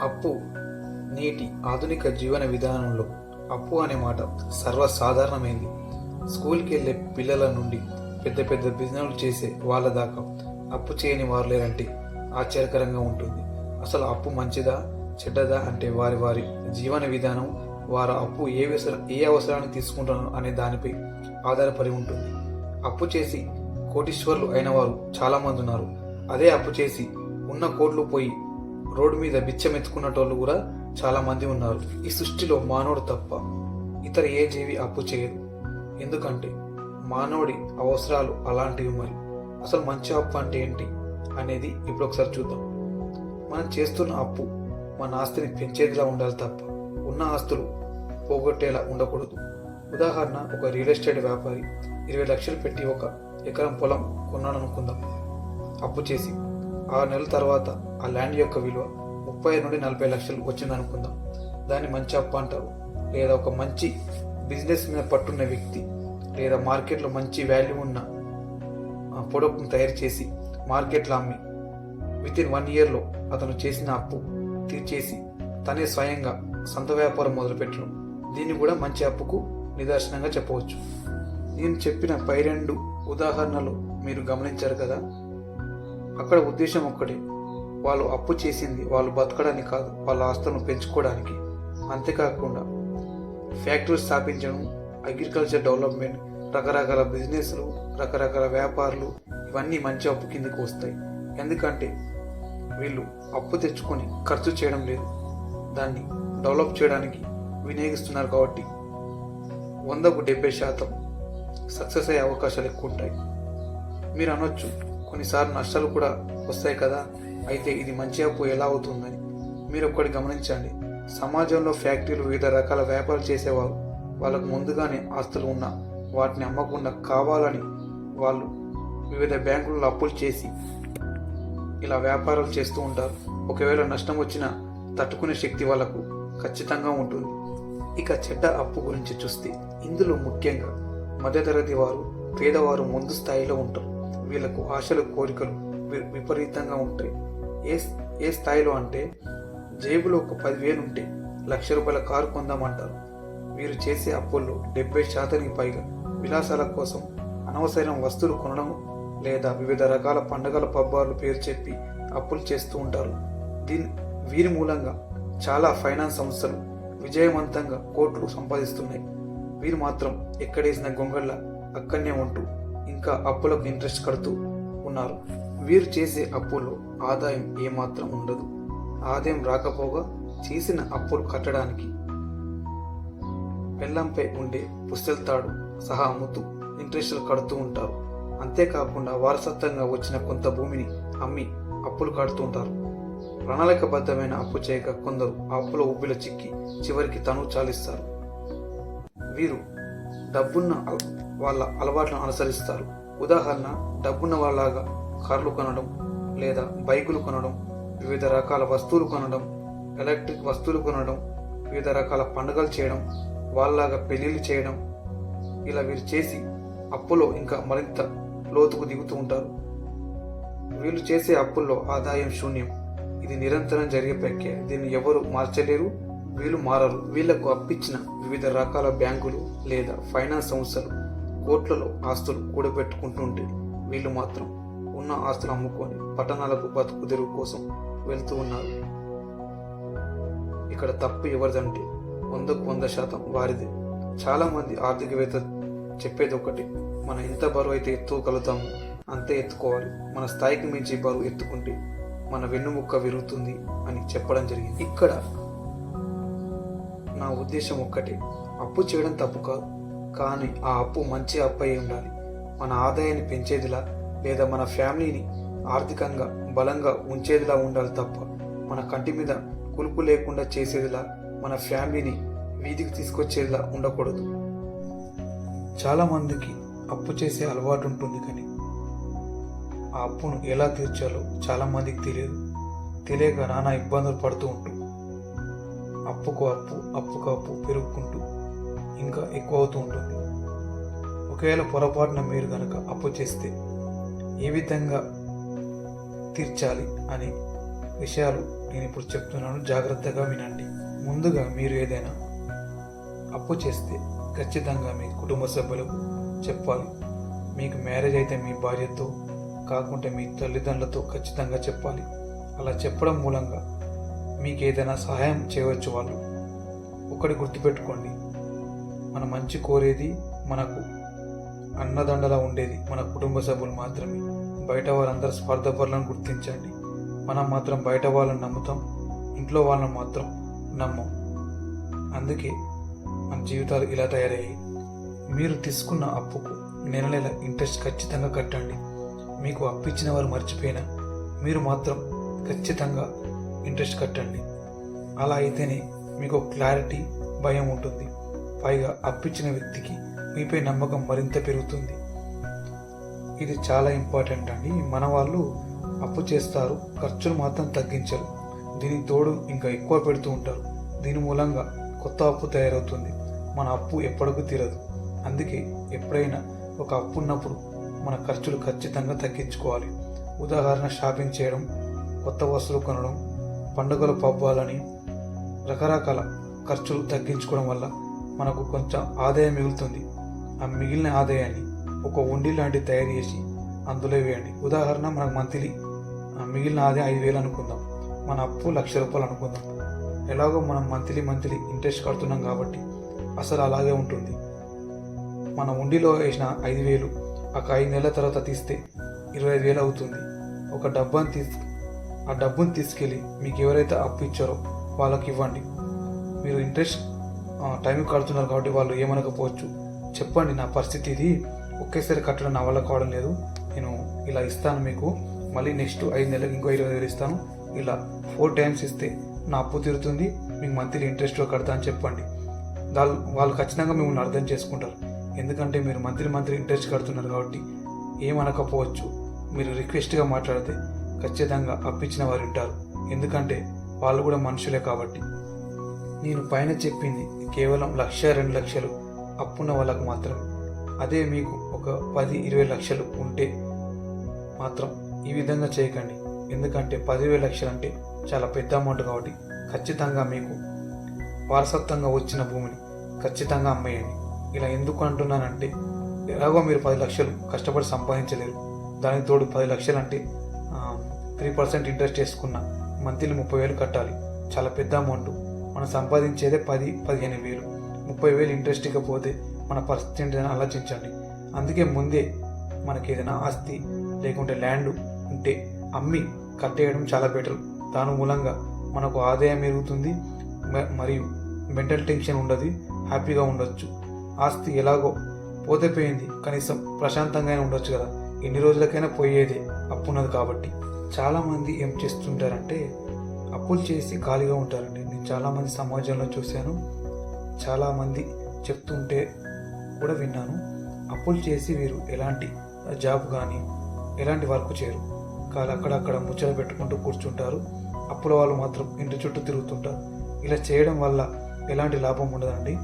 అప్పు నేటి ఆధునిక జీవన విధానంలో అప్పు అనే మాట సర్వసాధారణమైంది. స్కూల్కి వెళ్ళే పిల్లల నుండి పెద్ద పెద్ద బిజినెస్లు చేసే వాళ్ళ దాకా అప్పు చేయని వారు లేరంటే ఆశ్చర్యకరంగా ఉంటుంది. అసలు అప్పు మంచిదా చెడ్డదా అంటే వారి వారి జీవన విధానం వారు అప్పు ఏ అవసరం ఏ అవసరాన్ని తీసుకుంటున్నారు అనే దానిపై ఆధారపడి ఉంటుంది. అప్పు చేసి కోటీశ్వర్లు అయిన వారు చాలామంది ఉన్నారు. అదే అప్పు చేసి ఉన్న కోట్లు పోయి రోడ్డు మీద బిచ్చమెత్తుకున్నటోళ్ళు కూడా చాలామంది ఉన్నారు. ఈ సృష్టిలో మానవుడు తప్ప ఇతర ఏ జీవి అప్పు చేయదు. ఎందుకంటే మానవుడి అవసరాలు అలాంటివి మరి. అసలు మంచి అప్పు అంటే ఏంటి అనేది ఇప్పుడు ఒకసారి చూద్దాం. మనం చేస్తున్న అప్పు మన ఆస్తిని పెంచేదిలా ఉండాలి తప్ప ఉన్న ఆస్తులు పోగొట్టేలా ఉండకూడదు. ఉదాహరణ ఒక రియల్ ఎస్టేట్ వ్యాపారి ఇరవై లక్షలు పెట్టి ఒక ఎకరం పొలం కొన్నాడనుకుందాం. అప్పు చేసి ఆరు నెలల తర్వాత ఆ ల్యాండ్ యొక్క విలువ ముప్పై నుండి నలభై లక్షలు వచ్చింది అనుకుందాం దాన్ని మంచి అప్పు అంటారు. లేదా ఒక మంచి బిజినెస్ మీద పట్టున్న వ్యక్తి లేదా మార్కెట్లో మంచి వాల్యూ ఉన్న ప్రొడక్ట్ని తయారు చేసి మార్కెట్లో అమ్మి విత్ ఇన్ వన్ ఇయర్లో అతను చేసిన అప్పు తీర్చేసి తనే స్వయంగా సొంత వ్యాపారం మొదలుపెట్టడం. దీన్ని కూడా మంచి అప్పుకు నిదర్శనంగా చెప్పవచ్చు. నేను చెప్పిన పై రెండు ఉదాహరణలు మీరు గమనించారు కదా? అక్కడ ఉద్దేశం ఒక్కటే. వాళ్ళు అప్పు చేసింది వాళ్ళు బతకడానికి కాదు వాళ్ళ ఆస్తులను పెంచుకోవడానికి. అంతేకాకుండా ఫ్యాక్టరీలు స్థాపించడం అగ్రికల్చర్ డెవలప్మెంట్ రకరకాల బిజినెస్లు రకరకాల వ్యాపారాలు ఇవన్నీ మంచి అప్పు కిందకు వస్తాయి. ఎందుకంటే వీళ్ళు అప్పు తెచ్చుకొని ఖర్చు చేయడం లేదు. దాన్ని డెవలప్ చేయడానికి వినియోగిస్తున్నారు కాబట్టి వందకు డెబ్బై శాతం సక్సెస్ అయ్యే అవకాశాలు ఎక్కువ ఉంటాయి. మీరు అనొచ్చు కొన్నిసార్లు నష్టాలు కూడా వస్తాయి కదా? అయితే ఇది మంచి అప్పు ఎలా అవుతుందని మీరు ఒక్కటి గమనించండి. సమాజంలో ఫ్యాక్టరీలు వివిధ రకాల వ్యాపారాలు చేసేవారు. వాళ్ళకు ముందుగానే ఆస్తులు ఉన్న వాటిని అమ్మకుండా కావాలని వాళ్ళు వివిధ బ్యాంకులలో అప్పులు చేసి ఇలా వ్యాపారాలు చేస్తూ ఉంటారు. ఒకవేళ నష్టం వచ్చినా తట్టుకునే శక్తి వాళ్ళకు ఖచ్చితంగా ఉంటుంది. ఇక చెడ్డ అప్పు గురించి చూస్తే ఇందులో ముఖ్యంగా మధ్యతరగతి వారు పేదవారు ముందు స్థాయిలో ఉంటారు. వీళ్ళకు ఆశలు కోరికలు వి- విపరీతంగా ఉంటాయి. ఏ ఏ స్థాయిలో అంటే జేబులో ఒక పదివేలు ఉంటే లక్ష రూపాయల కారు కొందామంటారు. వీరు చేసే అప్పుల్లో డెబ్బై శాతానికి పైగా విలాసాల కోసం అనవసరం వస్తువులు కొనడం లేదా వివిధ రకాల పండుగల పబ్బాలు పేరు చెప్పి అప్పులు చేస్తూ ఉంటారు. దీని వీరి మూలంగా చాలా ఫైనాన్స్ సంస్థలు విజయవంతంగా కోట్లు సంపాదిస్తున్నాయి. వీరు మాత్రం ఎక్కడేసిన గొంగళ్ళ అక్కడనే ఉంటూ ఇంకా అప్పులకు ఇంట్రెస్ట్ కడుతూ ఉన్నారు. వీరు చేసే అప్పుల్లో ఆదాయం ఏమాత్రం ఉండదు. ఆదాయం రాకపోగా చేసిన అప్పులు కట్టడానికి పెళ్ళంపై ఉండే పుస్తెల్తాడు సహా అమ్ముతూ ఇంట్రెస్టులు కడుతూ ఉంటారు. అంతేకాకుండా వారసత్వంగా వచ్చిన కొంత భూమిని అమ్మి అప్పులు కడుతూ ఉంటారు. ప్రణాళికబద్ధమైన అప్పు చేయక కొందరు ఆ అప్పుల ఉబ్బిలో చిక్కి చివరికి తను చాలిస్తారు. వీరు డబ్బున్న అల- వాళ్ళ అలవాట్లను అనుసరిస్తారు. ఉదాహరణ డబ్బున్న వాళ్ళలాగా కార్లు కొనడం లేదా బైకులు కొనడం వివిధ రకాల వస్తువులు కొనడం ఎలక్ట్రిక్ వస్తువులు కొనడం వివిధ రకాల పండుగలు చేయడం వాళ్ళలాగా పెళ్ళిళ్ళు చేయడం ఇలా వీరు చేసి అప్పులో ఇంకా మరింత లోతుకు దిగుతూ ఉంటారు. వీళ్ళు చేసే అప్పుల్లో ఆదాయం శూన్యం. ఇది నిరంతరం జరిగే ప్రక్రియ. దీన్ని ఎవరు మార్చలేరు? వీళ్ళు మారరు. వీళ్ళకు అప్పించిన వివిధ రకాల బ్యాంకులు లేదా ఫైనాన్స్ సంస్థలు కోట్లలో ఆస్తులు కూడబెట్టుకుంటుంటే వీళ్ళు మాత్రం ఉన్న ఆస్తులు అమ్ముకొని పట్టణాలకు బతుకు తెరువు కోసం వెళ్తూ ఉన్నారు. ఇక్కడ తప్పు ఎవరిదంటే వందకు వంద శాతం వారిదే. చాలామంది ఆర్థికవేత్త చెప్పేది ఒకటి మనం ఎంత బరువు అయితే ఎత్తుకోగలుగుతామో అంతే ఎత్తుకోవాలి. మన స్థాయికి మించి బరువు ఎత్తుకుంటే మన వెన్నుముక్క విరుగుతుంది అని చెప్పడం జరిగింది. ఇక్కడ నా ఉద్దేశం ఒక్కటే. అప్పు చేయడం తప్పు కాదు కానీ ఆ అప్పు మంచి అప్పు అయి ఉండాలి. మన ఆదాయాన్ని పెంచేదిలా లేదా మన ఫ్యామిలీని ఆర్థికంగా బలంగా ఉంచేదిలా ఉండాలి తప్ప మన కంటి మీద కులుపు లేకుండా చేసేదిలా మన ఫ్యామిలీని వీధికి తీసుకొచ్చేదిలా ఉండకూడదు. చాలామందికి అప్పు చేసే అలవాటు ఉంటుంది కానీ ఆ అప్పును ఎలా తీర్చాలో చాలామందికి తెలియదు. తెలియక నానా ఇబ్బందులు పడుతూ ఉంటారు అప్పుకు అప్పు అప్పుకు అప్పు పెరుగుకుంటూ ఇంకా ఎక్కువ అవుతూ ఉంటుంది. ఒకవేళ పొరపాటున మీరు కనుక అప్పు చేస్తే ఏ విధంగా తీర్చాలి అనే విషయాలు నేను ఇప్పుడు చెప్తున్నాను. జాగ్రత్తగా వినండి. ముందుగా మీరు ఏదైనా అప్పు చేస్తే ఖచ్చితంగా మీ కుటుంబ సభ్యులకు చెప్పాలి. మీకు మ్యారేజ్ అయితే మీ భార్యతో కాకుంటే మీ తల్లిదండ్రులతో ఖచ్చితంగా చెప్పాలి. అలా చెప్పడం మూలంగా మీకు ఏదైనా సహాయం చేయవచ్చు వాళ్ళు. ఒకటి గుర్తుపెట్టుకోండి. మన మంచి కోరేది మనకు అన్నదండలా ఉండేది మన కుటుంబ సభ్యులు మాత్రమే. బయట వారందరూ స్వార్థపరులను గుర్తించండి. మనం మాత్రం బయట వాళ్ళని నమ్ముతాం ఇంట్లో వాళ్ళని మాత్రం నమ్మం. అందుకే మన జీవితాలు ఇలా తయారయ్యాయి. మీరు తీసుకున్న అప్పుకు నెల నెల ఇంట్రెస్ట్ ఖచ్చితంగా కట్టండి. మీకు అప్పు ఇచ్చిన వారు మర్చిపోయినా మీరు మాత్రం ఖచ్చితంగా ఇంట్రెస్ట్ కట్టండి. అలా అయితేనే మీకు క్లారిటీ భయం ఉంటుంది. పైగా అప్పిచ్చిన వ్యక్తికి మీపై నమ్మకం మరింత పెరుగుతుంది. ఇది చాలా ఇంపార్టెంట్ అండి. మన వాళ్ళు అప్పు చేస్తారు ఖర్చులు మాత్రం తగ్గించరు. దీనికి తోడు ఇంకా ఎక్కువ పెడుతూ ఉంటారు. దీని మూలంగా కొత్త అప్పు తయారవుతుంది. మన అప్పు ఎప్పటికూ తీరదు. అందుకే ఎప్పుడైనా ఒక అప్పు ఉన్నప్పుడు మన ఖర్చులు ఖచ్చితంగా తగ్గించుకోవాలి. ఉదాహరణ షాపింగ్ చేయడం కొత్త వస్తువులు కొనడం పండుగలు పబ్బాలని రకరకాల ఖర్చులు తగ్గించుకోవడం వల్ల మనకు కొంచెం ఆదాయం మిగులుతుంది. ఆ మిగిలిన ఆదాయాన్ని ఒక ఉండి లాంటి తయారు చేసి అందులో వేయండి. ఉదాహరణ మనకు మంత్లీ ఆ మిగిలిన ఆదాయం ఐదు వేలు అనుకుందాం. మన అప్పు లక్ష రూపాయలు అనుకుందాం. ఎలాగో మనం మంత్లీ మంత్లీ ఇంట్రెస్ట్ కడుతున్నాం కాబట్టి అసలు అలాగే ఉంటుంది. మన ఉండిలో వేసిన ఐదు వేలు ఒక ఐదు నెలల తర్వాత తీస్తే ఇరవై ఐదు వేలు అవుతుంది. ఒక డబ్బాని తీసు ఆ డబ్బుని తీసుకెళ్ళి మీకు ఎవరైతే అప్పు ఇచ్చారో వాళ్ళకి ఇవ్వండి. మీరు ఇంట్రెస్ట్ టైం కడుతున్నారు కాబట్టి వాళ్ళు ఏమనకపోవచ్చు. చెప్పండి నా పరిస్థితి ఇది. ఒకేసారి కట్టడం నా వల్ల కావడం లేదు. నేను ఇలా ఇస్తాను మీకు. మళ్ళీ నెక్స్ట్ ఐదు నెలలకు ఇంకో ఇరవై వేలు ఇస్తాను. ఇలా ఫోర్ టైమ్స్ ఇస్తే నా అప్పు తీరుతుంది. మీకు మంత్లీ ఇంట్రెస్ట్లో కడతా అని చెప్పండి. వాళ్ళు వాళ్ళు ఖచ్చితంగా మిమ్మల్ని అర్థం చేసుకుంటారు. ఎందుకంటే మీరు మంత్లీ మంత్లీ ఇంట్రెస్ట్ కడుతున్నారు కాబట్టి ఏమనకపోవచ్చు. మీరు రిక్వెస్ట్గా మాట్లాడితే ఖచ్చితంగా అప్పించిన వారు ఉంటారు. ఎందుకంటే వాళ్ళు కూడా మనుషులే కాబట్టి. నేను పైన చెప్పింది కేవలం లక్ష రెండు లక్షలు అప్పున్న వాళ్ళకు మాత్రమే అదే మీకు ఒక పది ఇరవై లక్షలు ఉంటే మాత్రం ఈ విధంగా చేయకండి. ఎందుకంటే పదివేల లక్షలు అంటే చాలా పెద్ద అమౌంట్ కాబట్టి ఖచ్చితంగా మీకు వారసత్వంగా వచ్చిన భూమిని ఖచ్చితంగా అమ్మేయండి. ఇలా ఎందుకు అంటున్నానంటే ఎలాగో మీరు పది లక్షలు కష్టపడి సంపాదించలేరు. దానికి తోడు పది లక్షలు అంటే త్రీ పర్సెంట్ ఇంట్రెస్ట్ వేసుకున్న మంత్లీ ముప్పై వేలు కట్టాలి. చాలా పెద్ద అమౌంట్ మనం సంపాదించేదే పది పదిహేను వేలు. ముప్పై వేలు ఇంట్రెస్ట్ ఇకపోతే మన పరిస్థితి ఏంటని ఆలోచించండి. అందుకే ముందే మనకి ఏదైనా ఆస్తి లేకుంటే ల్యాండ్ ఉంటే అమ్మి కట్టేయడం చాలా బెటర్ దాని మూలంగా మనకు ఆదాయం పెరుగుతుంది మ- మరియు మెంటల్ టెన్షన్ ఉండదు హ్యాపీగా ఉండొచ్చు. ఆస్తి ఎలాగో పోతే పోయింది కనీసం ప్రశాంతంగా ఉండొచ్చు కదా. ఎన్ని రోజులకైనా పోయేదే అప్పున్నది కాబట్టి. చాలామంది ఏం చేస్తుంటారంటే అప్పులు చేసి ఖాళీగా ఉంటారండి. నేను చాలామంది సమాజంలో చూశాను. చాలామంది చెప్తుంటే కూడా విన్నాను. అప్పులు చేసి వీరు ఎలాంటి జాబ్ కానీ ఎలాంటి వర్క్ చేయరు. కాదు అక్కడక్కడ ముచ్చట పెట్టుకుంటూ కూర్చుంటారు. అప్పుల వాళ్ళు మాత్రం ఇంటి చుట్టూ తిరుగుతుంటారు. ఇలా చేయడం వల్ల ఎలాంటి లాభం ఉండదండి.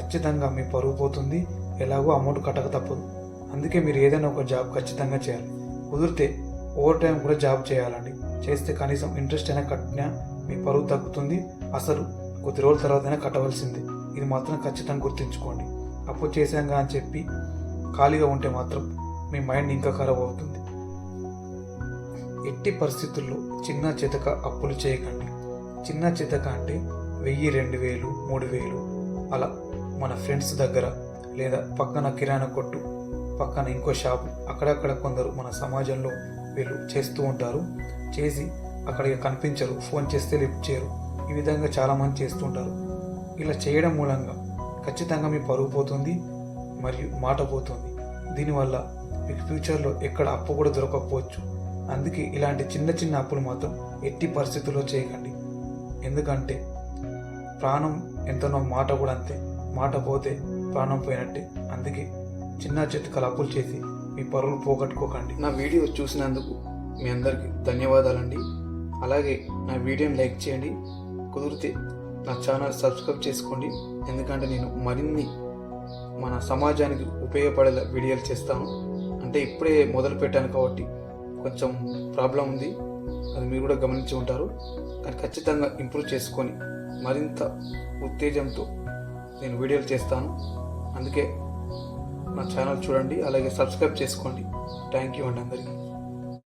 ఖచ్చితంగా మీ పరుగు పోతుంది. ఎలాగో అమౌంట్ కట్టక తప్పదు. అందుకే మీరు ఏదైనా ఒక జాబ్ ఖచ్చితంగా చేయాలి. కుదిరితే ఓవర్ టైం కూడా జాబ్ చేయాలండి. చేస్తే కనీసం ఇంట్రెస్ట్ అయినా కట్టినా మీ పరువు తగ్గుతుంది. అసలు కొద్ది రోజుల తర్వాతైనా కట్టవలసింది. ఇది మాత్రం ఖచ్చితంగా గుర్తుంచుకోండి. అప్పు చేశాంగా అని చెప్పి ఖాళీగా ఉంటే మాత్రం మీ మైండ్ ఇంకా ఖరాబ్ అవుతుంది. ఎట్టి పరిస్థితుల్లో చిన్న చితక అప్పులు చేయకండి. చిన్న చితక అంటే వెయ్యి రెండు వేలు మూడు వేలు అలా మన ఫ్రెండ్స్ దగ్గర లేదా పక్కన కిరాణా కొట్టు పక్కన ఇంకో షాపు అక్కడక్కడ కొందరు మన సమాజంలో వీళ్ళు చేస్తూ ఉంటారు. చేసి అక్కడ కనిపించరు. ఫోన్ చేస్తే లిఫ్ట్ చేయరు. ఈ విధంగా చాలామంది చేస్తుంటారు ఇలా చేయడం మూలంగా ఖచ్చితంగా మీ పరుగు పోతుంది మరియు మాట పోతుంది. దీనివల్ల మీకు ఫ్యూచర్లో ఎక్కడ అప్పు కూడా దొరకకపోవచ్చు. అందుకే ఇలాంటి చిన్న చిన్న అప్పులు మాత్రం ఎట్టి పరిస్థితుల్లో చేయకండి. ఎందుకంటే ప్రాణం ఎంతనో మాట కూడా అంతే. మాట పోతే ప్రాణం పోయినట్టే. అందుకే చిన్న చిత్తకల అప్పులు చేసి మీ పరువులు పోగొట్టుకోకండి. నా వీడియో చూసినందుకు మీ అందరికీ ధన్యవాదాలండి. అలాగే నా వీడియోని లైక్ చేయండి. కుదిరితే నా ఛానల్ సబ్స్క్రైబ్ చేసుకోండి. ఎందుకంటే నేను మరిన్ని మన సమాజానికి ఉపయోగపడేలా వీడియోలు చేస్తాను. అంటే ఇప్పుడే మొదలు పెట్టాను కాబట్టి కొంచెం ప్రాబ్లం ఉంది. అది మీరు కూడా గమనించి ఉంటారు. కానీ ఖచ్చితంగా ఇంప్రూవ్ చేసుకొని మరింత ఉత్తేజంతో నేను వీడియోలు చేస్తాను. అందుకే నా ఛానల్ చూడండి అలాగే సబ్స్క్రైబ్ చేసుకోండి. థ్యాంక్ యూ అండి అందరికీ.